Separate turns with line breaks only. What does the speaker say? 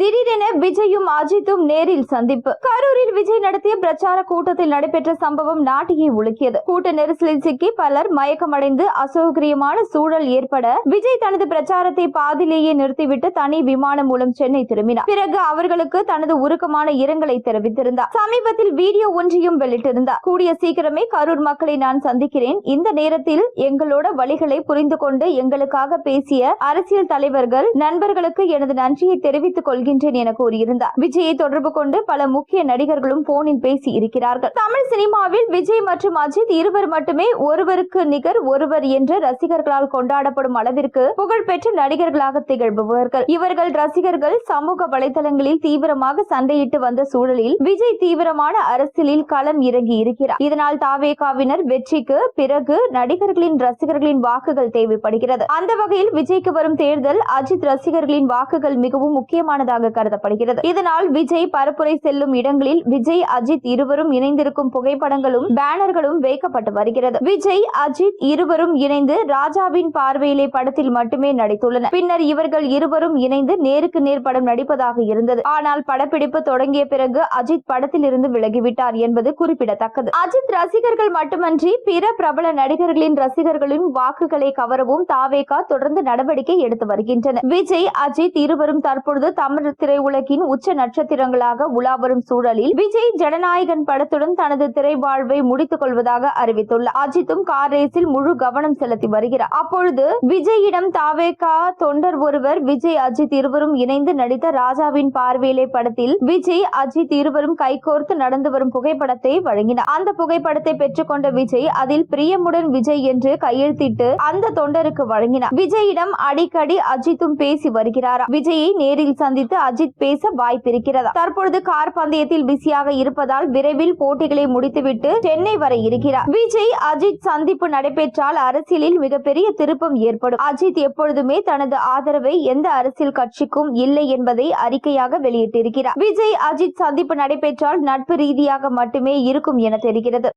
திடீரென விஜயும் அஜித்தும் நேரில் சந்திப்பு. கரூரில் விஜய் நடத்திய பிரச்சார கூட்டத்தில் நடைபெற்ற சம்பவம் நாட்டையே உலுக்கியது. கூட்ட நெரிசலில் சிக்கி பலர் மயக்கமடைந்து அசௌகரியமான சூழல் ஏற்பட விஜய் தனது பிரச்சாரத்தை பாதியிலேயே நிறுத்திவிட்டு தனி விமானம் மூலம் சென்னை திரும்பினார். பிறகு அவர்களுக்கு தனது உருக்கமான இரங்கலை தெரிவித்திருந்தார். சமீபத்தில் வீடியோ ஒன்றையும் வெளியிட்டிருந்தார். கூடிய சீக்கிரமே கரூர் மக்களை நான் சந்திக்கிறேன். இந்த நேரத்தில் எங்களோட வழிகளை புரிந்து கொண்டு எங்களுக்காக பேசிய அரசியல் தலைவர்கள் நண்பர்களுக்கு எனது நன்றியை தெரிவித்துக் கொள்கின்றேன் என கூறியிருந்தார். விஜயை தொடர்பு கொண்டு பல முக்கிய நடிகர்களும் போனில் பேசி இருக்கிறார்கள். தமிழ் சினிமாவில் விஜய் மற்றும் அஜித் இருவர் மட்டுமே ஒருவருக்கு நிகர் ஒருவர் என்று ரசிகர்களால் கொண்டாடப்படும் அளவிற்கு புகழ்பெற்ற நடிகர்களாக திகழ்பவர்கள். இவர்கள் ரசிகர்கள் சமூக வலைதளங்களில் தீவிரமாக சண்டையிட்டு வந்த சூழலில் விஜய் தீவிரமான அரசியலில் களம் இறங்கி இருக்கிறார். இதனால் தாவேகாவினர் வெற்றிக்கு பிறகு நடிகர்களின் ரசிகர்களின் வாக்குகள் தேவைப்படுகிறது. அந்த வகையில் விஜய்க்கு வரும் தேர்தல் அஜித் ரசிகர்களின் வாக்குகள் மிகவும் முக்கியமானதாக இருப்பதாக கருதப்படுகிறது. இதனால் விஜய் பரப்புரை செல்லும் இடங்களில் விஜய் அஜித் இருவரும் இணைந்திருக்கும் புகைப்படங்களும் பேனர்களும் வைக்கப்பட்டு வருகிறது. விஜய் அஜித் இருவரும் இணைந்து ராஜாவின் பார்வையிலே படத்தில் மட்டுமே நடித்துள்ளனர். பின்னர் இவர்கள் இருவரும் இணைந்து நேருக்கு நேர் படம் நடிப்பதாக இருந்தது. ஆனால் படப்பிடிப்பு தொடங்கிய பிறகு அஜித் படத்தில் இருந்து விலகிவிட்டார் என்பது குறிப்பிடத்தக்கது. அஜித் ரசிகர்கள் மட்டுமன்றி பிற பிரபல நடிகர்களின் ரசிகர்களின் வாக்குகளை கவரவும் தாவேகா தொடர்ந்து நடவடிக்கை எடுத்து வருகின்றனர். விஜய் அஜித் இருவரும் தற்பொழுது தமிழ் திரையுலகின் உச்ச நட்சத்திரங்களாக உலா வரும் சூழலில் விஜய் ஜனநாயகன் படத்துடன் தனது திரைவாழ்வை முடித்துக் கொள்வதாக அறிவித்துள்ளார். அஜித்தும் கார் ரேஸில் முழு கவனம் செலுத்தி வருகிறார். அப்பொழுது விஜயிடம் தாவேகா தொண்டர் ஒருவர் விஜய் அஜித் இருவரும் இணைந்து நடித்த ராஜாவின் பார்வையிலே படத்தில் விஜய் அஜித் இருவரும் கைகோர்த்து நடந்து வரும் புகைப்படத்தை வழங்கினார். அந்த புகைப்படத்தை பெற்றுக்கொண்ட விஜய் அதில் பிரியமுடன் விஜய் என்று கையெழுத்திட்டு அந்த தொண்டருக்கு வழங்கினார். விஜயிடம் அடிக்கடி அஜித்தும் பேசி வருகிறாரா விஜயை நேரில் சந்தித்து குறித்து அஜித் பேச வாய்ப்பிருக்கிறது? தற்பொழுது கார் பந்தயத்தில் பிஸியாக இருப்பதால் விரைவில் போட்டிகளை முடித்துவிட்டு சென்னை வர இருக்கிறார். விஜய் அஜித் சந்திப்பு நடைபெற்றால் அரசியலில் மிகப்பெரிய திருப்பம் ஏற்படும். அஜித் எப்பொழுதுமே தனது ஆதரவை எந்த அரசியல் கட்சிக்கும் இல்லை என்பதை அறிக்கையாக வெளியிட்டிருக்கிறார். விஜய் அஜித் சந்திப்பு நடைபெற்றால் நட்பு ரீதியாக மட்டுமே இருக்கும் என தெரிகிறது.